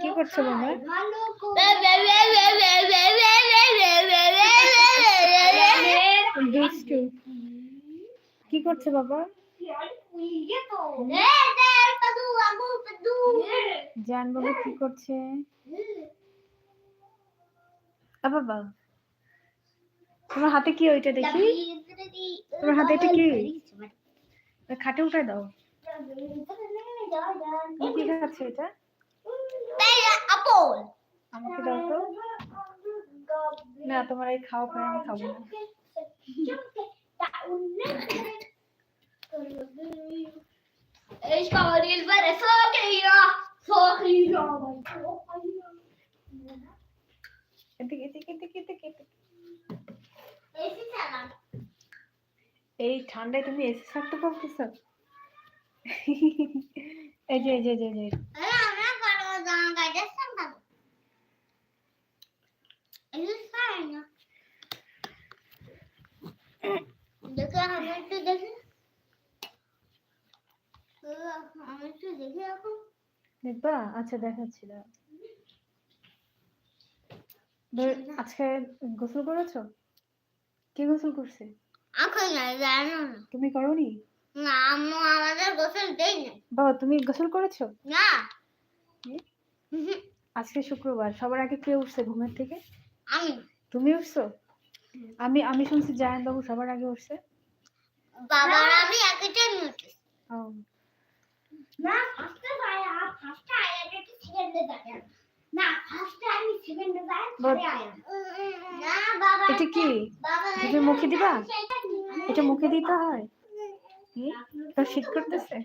কি করছ বাবা? দুষ্টু কি করছে বাবা জান বাবা কি করছে আ বাবা তোমার হাতে কি ওইটা দেখি তোমার হাতে এটা কি? খাটে উঠে দাও কি কি খাচ্ছে এটা আমাকে দাও তো। না তোমার এই খাও খাও আমি খাব না. এদিকে এদিকে এদিকে এদিকে এই ঠান্ডায় তুমি এসে থাকতে পারতেছ? এই যে এই যে এই যে, এই যে আরে আমরা কারও জামা গাইতেছিলাম না এটা ফাইন দেখো আমি একটু দেখি আমি একটু দেখি এখন দেখবা? আচ্ছা দেখাচ্ছি আজকে গোসল করেছ? কে গোসল করছে? এখন জানো না। তুমি করনি? না আম্মু আমাদের গোসল দেই না বাবা তুমি গোসল করেছ? না। আজকে শুক্রবার সবার আগে কে উঠছে ঘুমের থেকে? আমি। তুমি উঠছো? আমি আমি শুনছি জায়ান বাবু সবার আগে উঠছে। বাবার আমি টাইম না ফার্স্টে আর ফার্স্টে আয়া একটু সেকেন্ডে যায় না ফার্স্টে আমি সেকেন্ডে যাই পরে আয়া না বাবা এটা কি? তুমি মুখে দিবা? এটা মুখে দিতে হয়? তোর শীত করতেছে?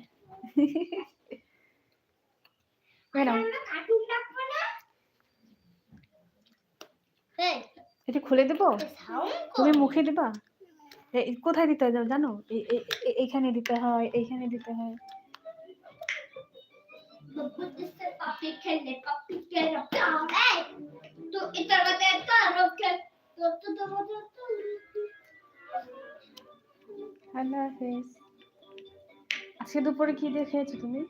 ম্যাডাম। এই এটা খুলে দেবো? তুমি মুখে দিবা? কোথায় দিতে হয় জানো? এ- এ- এ- এইখানে দিতে হয়। হাফেজ। আজকে দুপুরে কি দিয়ে খেয়েছো তুমি?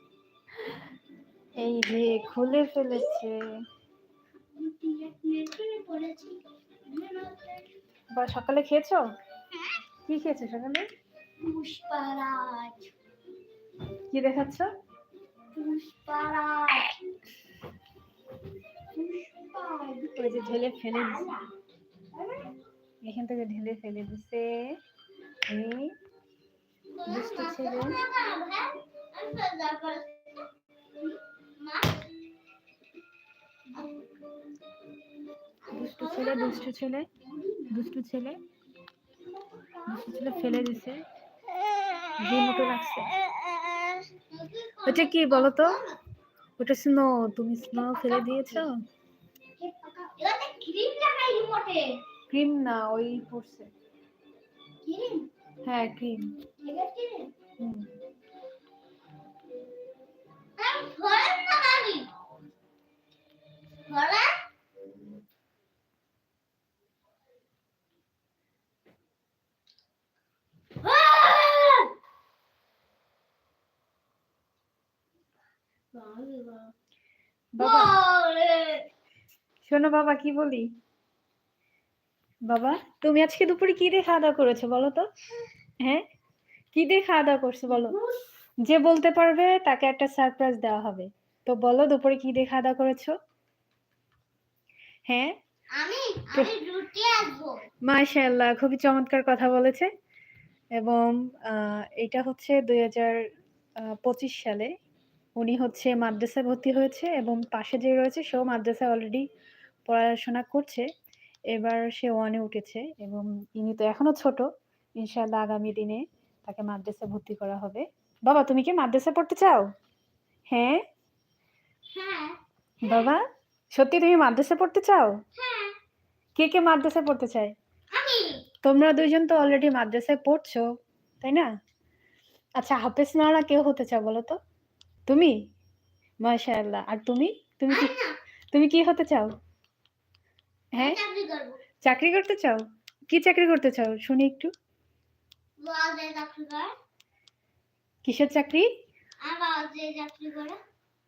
এই যে খুলে ফেলেছে। বা সকালে খেয়েছো? কি খেয়েছো সকালে? পুষ্পারাজ। কি দেখাচ্ছ? পুষ্পারাজ ওই যে ঢেলে ফেলে দিছে। এখান থেকে ঢেলে ফেলে দিছে। এই দুষ্টু ছেলে দুষ্টু ছেলে দুষ্টু ছেলে দুষ্টু ছেলে। দুষ্টু ছেলে ফেলে দিছে। রিমোটে রাখছে। ওটা কি বলো তো ওটা স্নো তুমি স্নো ফেলে দিয়েছ? ক্রিম না, ওই পড়ছে হ্যাঁ ক্রিম। হুম আমি ফল লাগাবি ফল বাবা। শোনো বাবা কি বলি? বাবা তুমি আজকে দুপুরে কি দিয়ে খাওয়া দাওয়া করেছ বলো তো? হ্যাঁ? কি দিয়ে খাওয়া দাওয়া করছ বলো? যে বলতে পারবে তাকে একটা সারপ্রাইজ দেওয়া হবে। তো বলো দুপুরে কি দিয়ে খাওয়া দাওয়া করেছ? হ্যাঁ? আমি আমি রুটি আসব মাশাআল্লাহ খুবই চমৎকার কথা বলেছে। এবং আহ, এটা হচ্ছে দুই হাজার পঁচিশ সালে উনি হচ্ছে মাদ্রাসায় ভর্তি হয়েছে এবং পাশে যে রয়েছে সেও মাদ্রাসায় অলরেডি পড়াশোনা করছে। এবার সে ওয়ানে উঠেছে এবং ইনি তো এখনও ছোট। ইনশাআল্লাহ আগামী দিনে তাকে মাদ্রাসায় ভর্তি করা হবে। বাবা তুমি কি মাদ্রাসায় পড়তে চাও? হ্যাঁ? হ্যাঁ। বাবা সত্যি তুমি মাদ্রাসায় পড়তে চাও? হ্যাঁ। কে কে মাদ্রাসায় পড়তে চায়? তোমরা দুইজন তো অলরেডি মাদ্রাসায় পড়ছো তাই না? আচ্ছা হাফেজ মাওলানা কেউ হতে চাও বলো তো? তুমি? মাশাআল্লাহ। আর তুমি? তুমি কি তুমি কি হতে চাও? হ্যাঁ? চাকরি করতে চাও? কি চাকরি করতে চাও? শুনি একটু। কিসের চাকরি?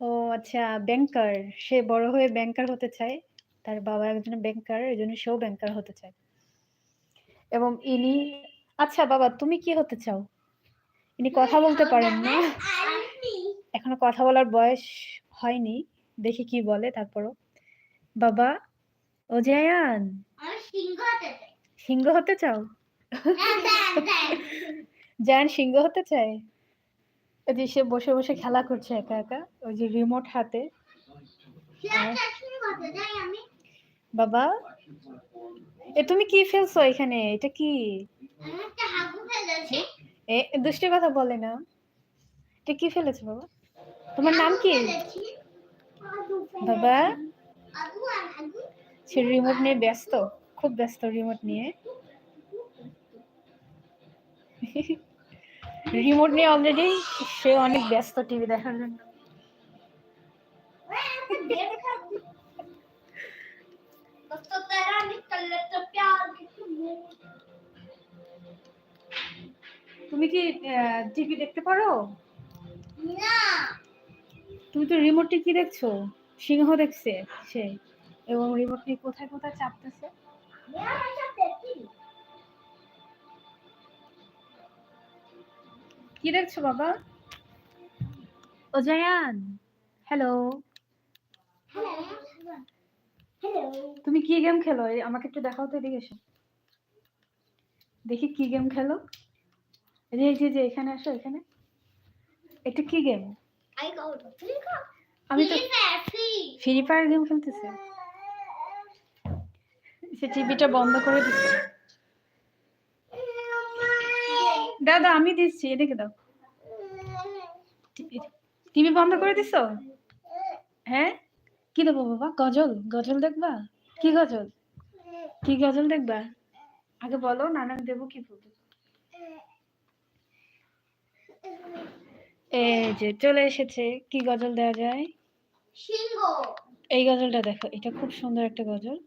ও আচ্ছা ব্যাংকার সে বড় হয়ে ব্যাংকার হতে চায়। তার বাবা একজন ব্যাংকার এই জন্য সেও ব্যাংকার হতে চায়। এবং ইনি আচ্ছা বাবা তুমি কি হতে চাও? ইনি কথা বলতে পারেন না এখনও কথা বলার বয়স হয়নি দেখি কি বলে তারপরও। বাবা ও জায়ান সিংহ হতে চাও? হ্যাঁ, দেন, দেন। জায়ান সিংহ হতে চায়? যে সে বসে বসে খেলা করছে একা একা ওই যে রিমোট হাতে। বাবা এ তুমি কি ফেলছো এখানে? এটা কি? আমি একটা হাগু ফেলেছি। এ দুষ্টি কথা বলে না। এটা কি ফেলেছো বাবা? তোমার নাম কি? বাবা? সে রিমোট নিয়ে ব্যস্ত খুব ব্যস্ত রিমোট নিয়ে। রিমোট নিয়ে অলরেডি সে অনেক ব্যস্ত টিভি দেখার জন্য। তুমি কি টিভি দেখতে পারো? না। তুমি তো রিমোটে কি দেখছ? সিংহ দেখছে সে। এবং রিমোট নিয়ে কোথায় কোথায় চাপতেছে? কি দেখছ বাবা? ও জায়ান হ্যালো তুমি কি গেম খেলো? আমাকে একটু দেখাও তো এদিকে এসো। দেখি কি গেম খেলো। এই যে এখানে আসো এখানে। এটা কি গেম আমি তো ফ্রি ফায়ার গেম খেলতেছে। সে টিভিটা বন্ধ করে দিচ্ছে দাদা আমি দিচ্ছি এদিকে দাও। টিভি বন্ধ করে দিছো? হ্যাঁ? কি দেবো বাবা? গজল? গজল দেখবা? কি গজল? কি গজল দেখবা? আগে বলো নানাক দেবো কি বলব এই যে চলে এসেছে কি গজল দেওয়া যায়? সিংহ। এই গজলটা দেখো এটা খুব সুন্দর একটা গজল।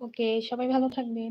ওকে সবাই ভালো থাকবেন।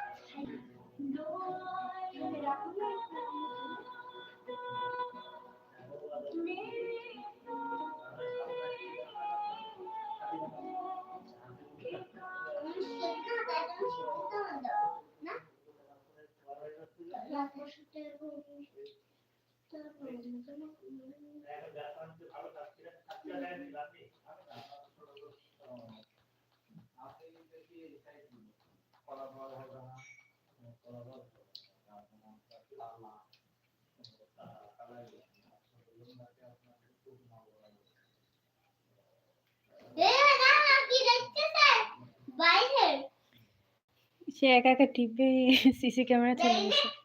সে একা একা টিপে সিসি ক্যামেরা চলে গেছে আর শরীরে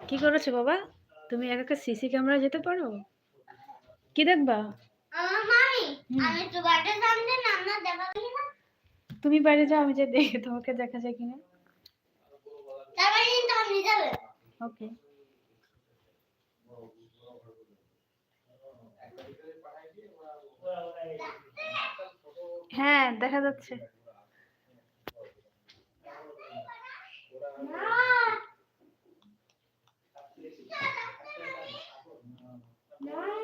কি করেছ বাবা? তুমি একা একা সিসি ক্যামেরা যেতে পারো? কি দেখবা? তুমি বাইরে যাও, আমি যে দেখে তোমাকে দেখা যায় কিনা। ওকে। হ্যাঁ দেখা যাচ্ছে। No.